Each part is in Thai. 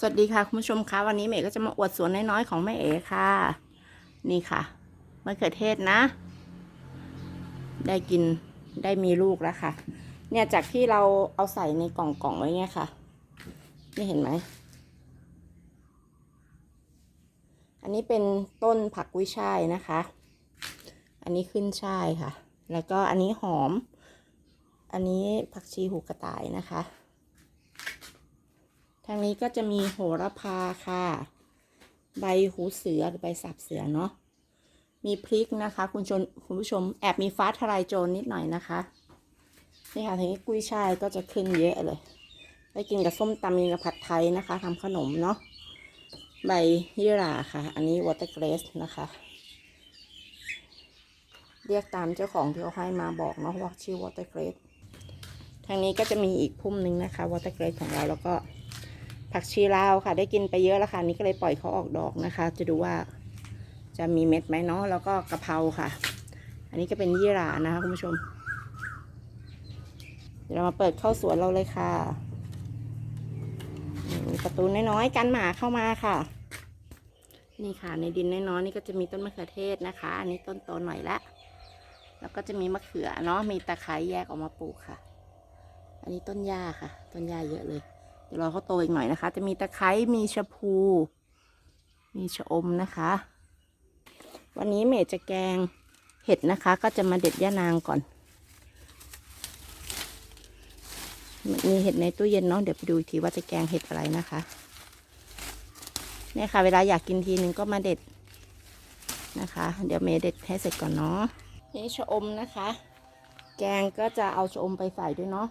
สวัสดีค่ะคุณผู้ชมคะวันนี้เมย์ก็จะมาอวดสวนน้อยๆของแม่เอ๋ค่ะ นี่ค่ะมะเขือเทศนะ ได้กินได้มีลูกแล้วค่ะ เนี่ยจากที่เราเอาใส่ในกล่องๆไว้เนี่ยค่ะนี่เห็นไหมอันนี้เป็นต้นผักกุ้ยช่ายนะคะ อันนี้ขึ้นช่ายค่ะ แล้วก็อันนี้หอม อันนี้ผักชีหูกระต่ายนะคะ ทางนี้ก็จะมีโหระพาค่ะ ใบหูเสือหรือใบสับเสือเนาะ มีพริกนะคะ คุณชนคุณผู้ชมแอบมีฟ้าทลายโจรนิดหน่อยนะคะ นี่ค่ะทีนี้กุ้ยช่ายก็จะขึ้นเยอะเลย ไปกินกับส้มตำกินกับผัดไทยนะคะทำขนมเนาะ ใบยี่หร่าค่ะ อันนี้วอเตอร์เกรสนะคะ เรียกตามเจ้าของที่เขาให้มาบอกเนาะว่าชื่อวอเตอร์เกรสทางนี้ก็จะมีอีกพุ่มหนึ่งนะคะวอเตอร์เกรสของเราแล้วก็ ผักชีลาวค่ะ ได้กินไปเยอะแล้วค่ะนี่ก็เลยปล่อยเขาออกดอกนะคะ จะดูว่าจะมีเม็ดไหมเนาะแล้วก็กะเพราค่ะ อันนี้ก็เป็นยี่หร่านะคะคุณผู้ชม เดี๋ยวเรามาเปิดเข้าสวนเราเลยค่ะประตูน้อยๆกันหมาเข้ามาค่ะ นี่ค่ะ ในดินน้อยๆนี่ก็จะมีต้นมะเขือเทศนะคะ อันนี้ต้นโตหน่อยละแล้วก็จะมีมะเขือเนาะมีตะไคร้แยกออกมาปลูกค่ะ อันนี้ต้นหญ้าค่ะ ต้นหญ้าเยอะเลย เดี๋ยวรอเขาโตอีกหน่อยนะคะ จะมีตะไคร้มีชะพู มีชะอมนะคะ วันนี้เมย์จะแกงเห็ดนะคะ ก็จะมาเด็ดย่านางก่อนมีเห็ดในตู้เย็นเนาะเดี๋ยวไปดูอีกทีว่าจะแกงเห็ดอะไรนะคะเนี่ยค่ะ เวลาอยากกินทีนึงก็มาเด็ดนะคะ เดี๋ยวเมย์เด็ดให้เสร็จก่อนเนาะนี่ชะอมนะคะ แกงก็จะเอาชะอมไปใส่ด้วยเนาะ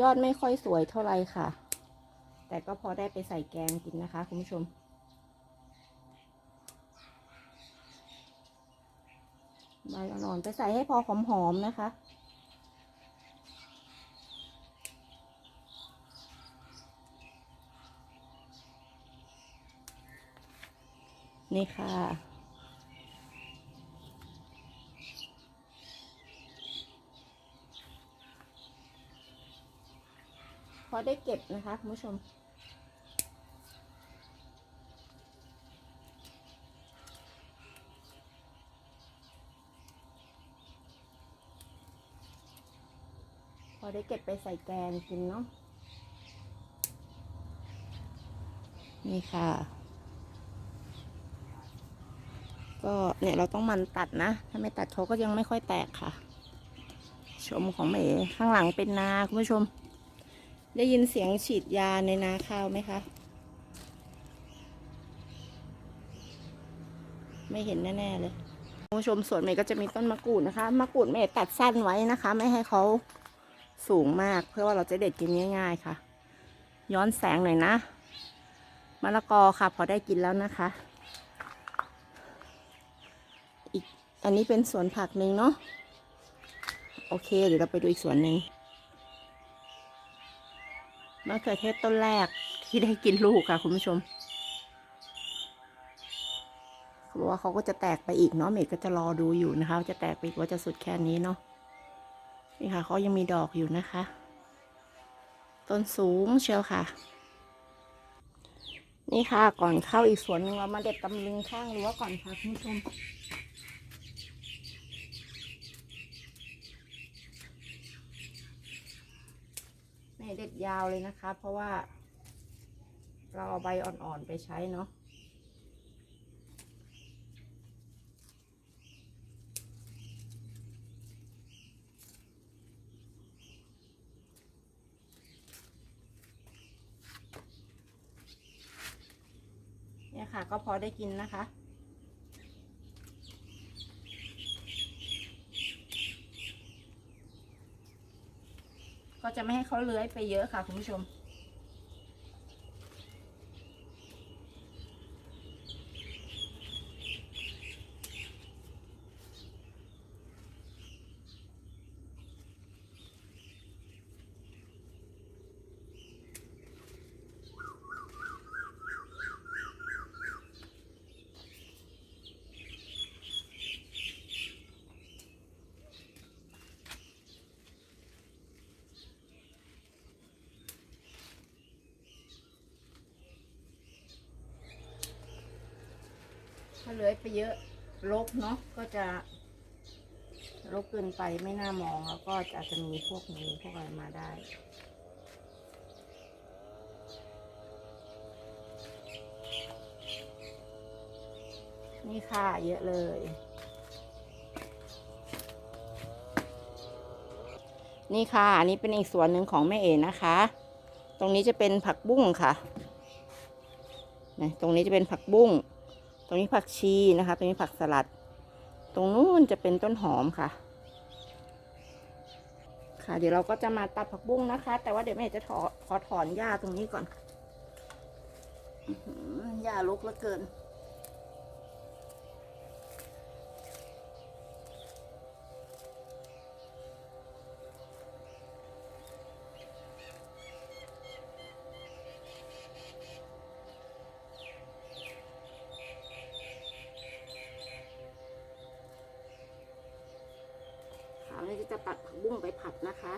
ยอดไม่ค่อยสวยเท่าไหร่ค่ะ แต่ก็พอได้ไปใส่แกงกินนะคะ คุณผู้ชม ใบอ่อนๆไปใส่ให้พอหอมๆนะคะนี่ค่ะ พอได้เก็บนะคะ คุณผู้ชม ได้เก็บไปใส่แกงกินเนาะ นี่ค่ะ ก็เนี่ยเราต้องมันตัดนะ ถ้าไม่ตัดเขาก็ยังไม่ค่อยแตกค่ะ ชมของเมย์ข้างหลังเป็นนาคุณผู้ชม ได้ยินเสียงฉีดยาในนาข้าวไหมคะ ไม่เห็นแน่ๆเลยคุณผู้ชมสวนเมย์ก็จะมีต้นมะกรูดนะคะ มะกรูดเมย์ตัดสั้นไว้นะคะ ไม่ให้เขา สูงมากเพื่อว่าเราจะเด็ดกินง่าย ๆ ค่ะ ย้อนแสงหน่อยนะมะละกอค่ะ พอได้กินแล้วนะคะ อีกอันนี้เป็นสวนผักหนึ่งเนาะโอเค เดี๋ยวเราไปดูอีกสวนหนึ่งมะเขือเทศต้นแรกที่ได้กินลูกค่ะ คุณผู้ชมเขาบอกว่าเขาก็จะแตกไปอีกเนาะเมก็จะรอดูอยู่นะคะ จะแตกไปว่าจะสุดแค่นี้เนาะ นี่ค่ะเขายังมีดอกอยู่นะคะ ต้นสูงเชียวค่ะ นี่ค่ะก่อนเข้าอีกสวนนึงเรามาเด็ดตำลึงข้างรั้วก่อนค่ะคุณผู้ชมไม่เด็ดยาวเลยนะคะ เพราะว่าเราเอาใบอ่อนๆไปใช้เนาะ ค่ะ ก็พอได้กินนะคะ ก็จะไม่ให้เขาเลื้อยไปเยอะค่ะคุณผู้ชม น ถ้าเลื้อยไปเยอะรกเนาะก็จะรกเกินไปไม่น่ามองแล้วก็อาจจะมีพวกงูพวกอะไรมาได้นี่ค่ะ เยอะเลย นี่ค่ะ อันนี้เป็นอีกส่วนหนึ่งของแม่เอ๋นะคะ ตรงนี้จะเป็นผักบุ้งค่ะ ตรงนี้จะเป็นผักบุ้ง ตรงนี้ผักชีนะคะ ตรงนี้ผักสลัด ตรงนู้นจะเป็นต้นหอมค่ะ ค่ะ เดี๋ยวเราก็จะมาตัดผักบุ้งนะคะ แต่ว่าเดี๋ยวแม่จะถอขอถอนหญ้าตรงนี้ก่อนอื้อหือหญ้ารกเหลือเกิน จะตัดผักบุ้งไปผัดนะคะ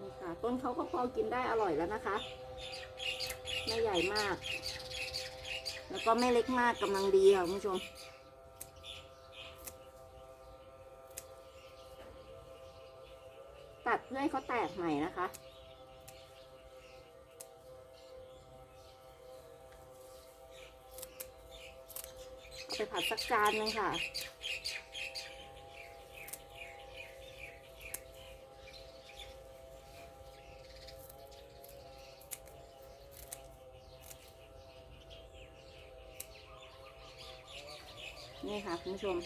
นี่ค่ะ ต้นเขาก็พอกินได้อร่อยแล้วนะคะ ไม่ใหญ่มาก แล้วก็ไม่เล็กมากกำลังดีค่ะคุณผู้ชมตัดเพื่อให้เขาแตกใหม่นะคะ สักจานหนึงค่ะ นี่ค่ะคุณผู้ชม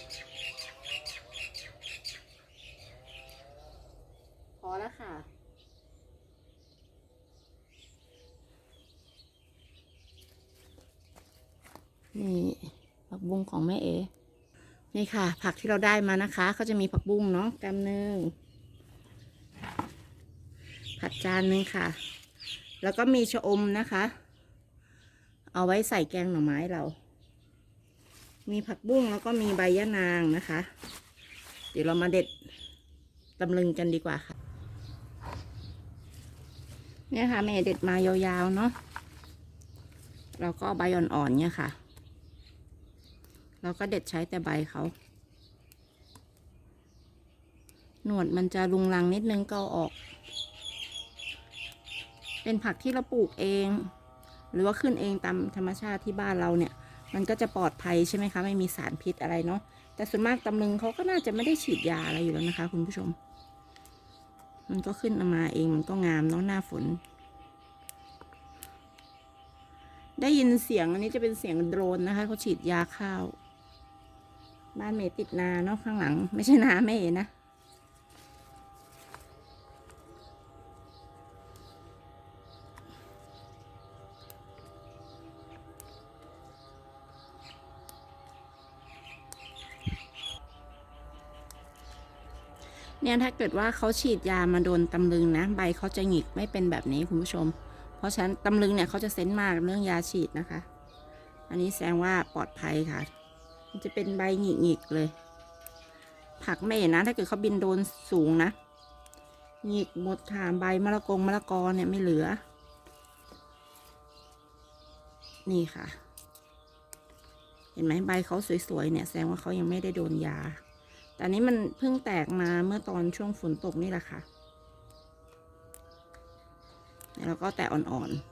พอแล้วค่ะ นี่ผักบุ้งของแม่เอ นี่ค่ะ ผักที่เราได้มานะคะเขาจะมีผักบุ้งเนาะกำหนึ่งผัดจานหนึ่งค่ะ แล้วก็มีชะอมนะคะ เอาไว้ใส่แกงหน่อไม้เรา มีผักบุ้งแล้วก็มีใบยะนางนะคะ เดี๋ยวเรามาเด็ดตำลึงกันดีกว่าค่ะ เนี่ยค่ะแม่เด็ดมายาวๆเนาะ เราก็ใบอ่อนๆเนี่ยค่ะ เราก็เด็ดใช้แต่ใบเขาหนวดมันจะลุงลังนิดนึงก็เอาออก เป็นผักที่เราปลูกเอง หรือว่าขึ้นเองตามธรรมชาติที่บ้านเราเนี่ย มันก็จะปลอดภัยใช่ไหมคะ ไม่มีสารพิษอะไรเนาะ แต่ส่วนมากตำลึงเขาก็น่าจะไม่ได้ฉีดยาอะไรอยู่แล้วนะคะ คุณผู้ชม มันก็ขึ้นมาเองมันก็งามเนาะหน้าฝน ได้ยินเสียงอันนี้จะเป็นเสียงโดรนนะคะเขาฉีดยาข้าว บ้านเมย์ติดนาเนาะข้างหลัง ไม่ใช่นาแม่นะเนี่ยถ้าเกิดว่าเขาฉีดยามาโดนตำลึงนะ ใบเขาจะหงิกไม่เป็นแบบนี้คุณผู้ชม เพราะฉะนั้นตำลึงเนี่ยเขาจะเซนส์มากเรื่องยาฉีดนะคะ อันนี้แสดงว่าปลอดภัยค่ะ มันจะเป็นใบหงิกๆเลย ผักเมนะ ถ้าเกิดเขาบินโดนสูงนะหงิกหมดค่ะใบมะละกงมะละกอเนี่ยไม่เหลือ นี่ค่ะ เห็นไหมใบเขาสวยๆเนี่ยแสดงว่าเขายังไม่ได้โดนยา แต่นี้มันเพิ่งแตกมาเมื่อตอนช่วงฝนตกนี่แหละค่ะ แล้วก็แตกอ่อนๆ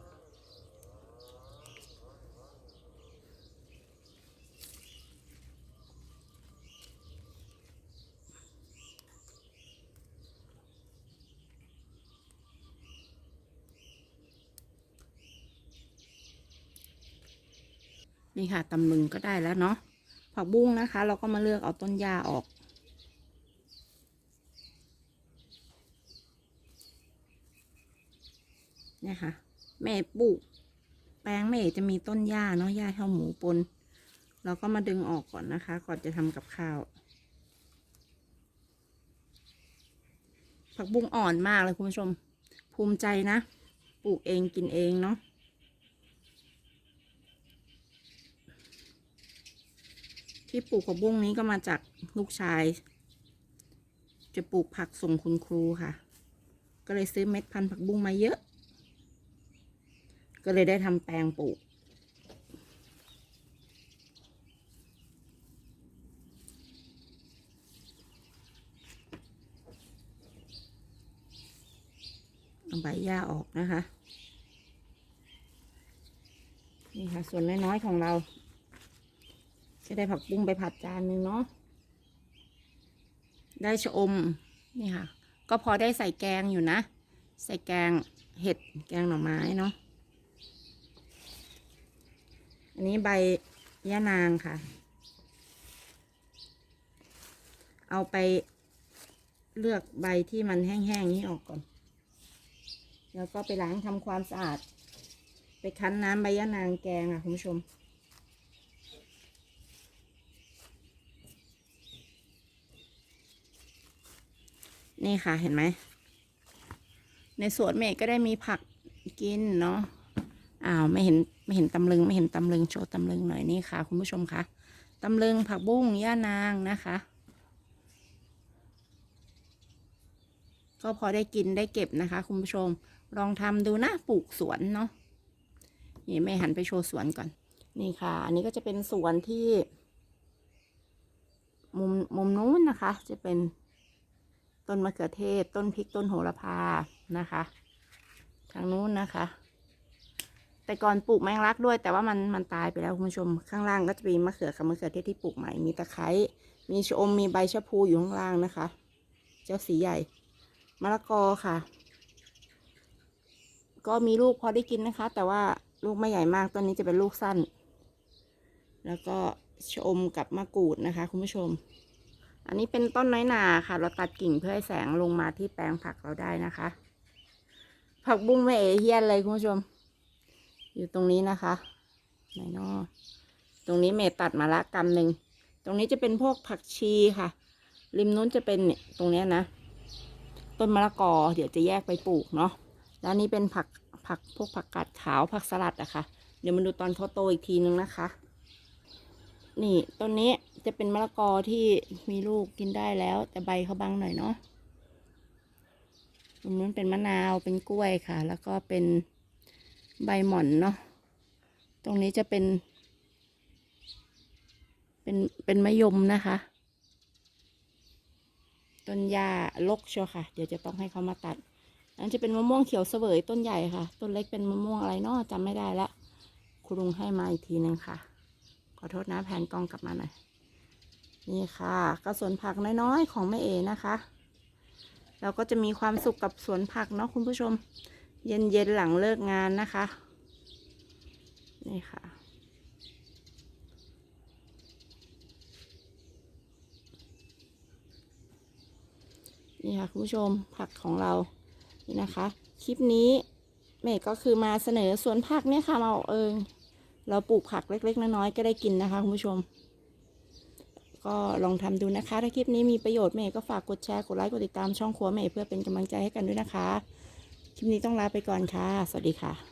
นี่ค่ะตำลึงก็ได้แล้วเนาะผักบุ้งนะคะ เราก็มาเลือกเอาต้นหญ้าออก เนี่ยค่ะ แม่ปลูก แปลงแม่จะมีต้นหญ้าเนาะหญ้าเท่าหมูปน เราก็มาดึงออกก่อนนะคะ ก่อนจะทำกับข้าว ผักบุ้งอ่อนมากเลยคุณผู้ชม ภูมิใจนะ ปลูกเองกินเองเนาะ ที่ปลูกผักบุ้งนี้ก็มาจากลูกชาย จะปลูกผักส่งคุณครูค่ะ ก็เลยซื้อเม็ดพันธุ์ผักบุ้งมาเยอะ ก็เลยได้ทำแปลงปลูก เอาใบหญ้าออกนะคะ นี่ค่ะ ส่วนน้อยๆของเรา จะได้ผักบุ้งไปผัดจานหนึ่งเนาะได้ชะอมนี่ค่ะ ก็พอได้ใส่แกงอยู่นะ ใส่แกงเห็ดแกงหน่อไม้เนาะอันนี้ใบย่านางค่ะ เอาไปเลือกใบที่มันแห้งๆนี้ออกก่อน แล้วก็ไปล้างทำความสะอาด ไปคั้นน้ำใบยะนางแกงอะคุณผู้ชม นี่ค่ะเห็นไหม ในสวนเมฆก็ได้มีผักกินเนาะอ้าวไม่เห็นไม่เห็นตำลึงไม่เห็นตำลึงโชว์ตำลึงหน่อยนี่ค่ะ คุณผู้ชมคะตำลึงผักบุ้งย่านางนะคะ ก็พอได้กินได้เก็บนะคะ คุณผู้ชมลองทำดูนะปลูกสวนเนาะนี่แม่หันไปโชว์สวนก่อน นี่ค่ะ อันนี้ก็จะเป็นสวนที่ มุมมุมนู้นนะคะ จะเป็น ต้นมะเขือเทศ ต้นพริกต้นโหระพานะคะ ทางนู้นนะคะ แต่ก่อนปลูกแมงลักด้วย แต่ว่ามันมันตายไปแล้วคุณผู้ชมข้างล่างก็จะมีมะเขือกับมะเขือเทศที่ปลูกใหม่มีตะไคร้มีชะอมมีใบชะพูอยู่ข้างล่างนะคะ เจ้าสีใหญ่มะละกอค่ะ ก็มีลูกพอได้กินนะคะ แต่ว่าลูกไม่ใหญ่มากต้นนี้จะเป็นลูกสั้น แล้วก็ชะอมกับมะกรูดนะคะ คุณผู้ชม อันนี้เป็นต้นน้อยหนาค่ะ เราตัดกิ่งเพื่อให้แสงลงมาที่แปลงผักเราได้นะคะ ผักบุ้งแม่เอเฮียนเลยคุณผู้ชม อยู่ตรงนี้นะคะไหนนาะตรงนี้เมย์ตัดมาละกำหนึ่ง ตรงนี้จะเป็นพวกผักชีค่ะ ริมนู้นจะเป็นตรงเนี้ยนะ ต้นมะละกอเดี๋ยวจะแยกไปปลูกเนาะ แล้วนี่เป็นผักผักพวกผักกาดขาวผักสลัดอะค่ะ เดี๋ยวมาดูตอนเขาโตอีกทีนึงนะคะ นี่ต้นนี้ จะเป็นมะละกอที่มีลูกกินได้แล้ว แต่ใบเขาบางหน่อยเนาะตรงนู้นเป็นมะนาวเป็นกล้วยค่ะ แล้วก็เป็นใบหม่อนเนาะตรงนี้จะเป็น เป็นเป็นมะยมนะคะต้นหญ้าลกเชียวค่ะ เดี๋ยวจะต้องให้เขามาตัดอันจะเป็นมะม่วงเขียวเสวยต้นใหญ่ค่ะ ต้นเล็กเป็นมะม่วงอะไรเนาะจำไม่ได้ละคุณลุงให้มาอีกทีนึงค่ะ ขอโทษนะแผนกล้องกลับมาหน่อย นี่ค่ะก็สวนผักน้อยๆของแม่เอนะคะ เราก็จะมีความสุขกับสวนผักเนาะคุณผู้ชม เย็นๆหลังเลิกงานนะคะ นี่ค่ะนี่ค่ะคุณผู้ชมผักของเรานี่นะคะ คลิปนี้เมย์ก็คือมาเสนอสวนผักเนี่ยค่ะมาบอกเออเราปลูกผักเล็ก ๆ น้อยๆก็ได้กินนะคะคุณผู้ชม ก็ลองทำดูนะคะ ถ้าคลิปนี้มีประโยชน์เมย์ก็ฝากกดแชร์กดไลค์กดติดตามช่องครัวเมย์เพื่อเป็นกำลังใจให้กันด้วยนะคะ คลิปนี้ต้องลาไปก่อนค่ะ สวัสดีค่ะ